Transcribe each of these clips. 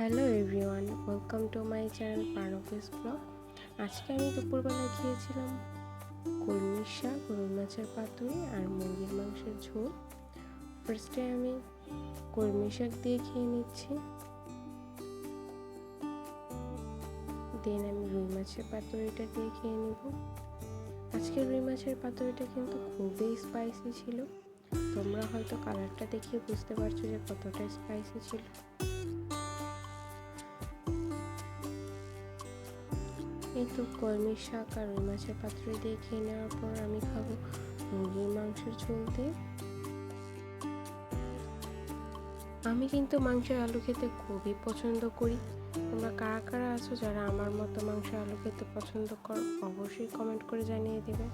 Hello everyone, welcome to my channel পার্নফিস blog. আজকে আমি দুপুরবেলা খেয়েছিলাম কলমির শাক, রুই মাছের পাতুরি আর মুরগির মাংসের ঝোল। ফার্স্টে আমি কলমি শাক দিয়ে খেয়ে নিচ্ছি। দেন আমি রুই মাছের পাতুরিটা দিয়ে খেয়ে নেব। আজকে রুই মাছের পাতুরিটা কিন্তু খুবই স্পাইসি ছিল। তোমরা হয়তো কালারটা দেখিয়ে বুঝতে পারছ যে কতটা স্পাইসি ছিল। এই কলমি শাক আর ওই মাছের পাত্রে দিয়ে খেয়ে নেওয়ার পর আমি খাব মুরগির মাংসের ঝোল দিয়ে আমি কিন্তু মাংসের আলু খেতে খুবই পছন্দ করি। তোমরা কারা কারা আছো যারা আমার মতো মাংস আলু খেতে পছন্দ কর, অবশ্যই কমেন্ট করে জানিয়ে দেবে।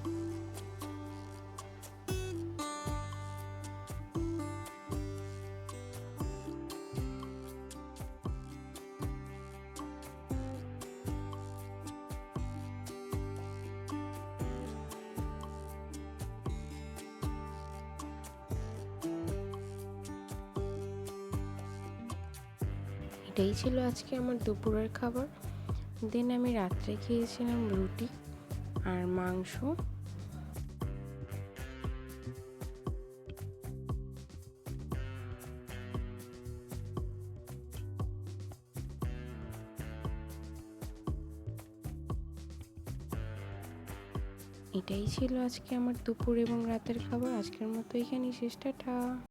এটাই ছিল আজকে আমার দুপুরের খাবার। দেন আমি রাত্রে খেয়েছিলাম রুটি আর মাংস। এটাই ছিল আজকে আমার দুপুর এবং রাতের খাবার। আজকের মতো এখানেই শেষটা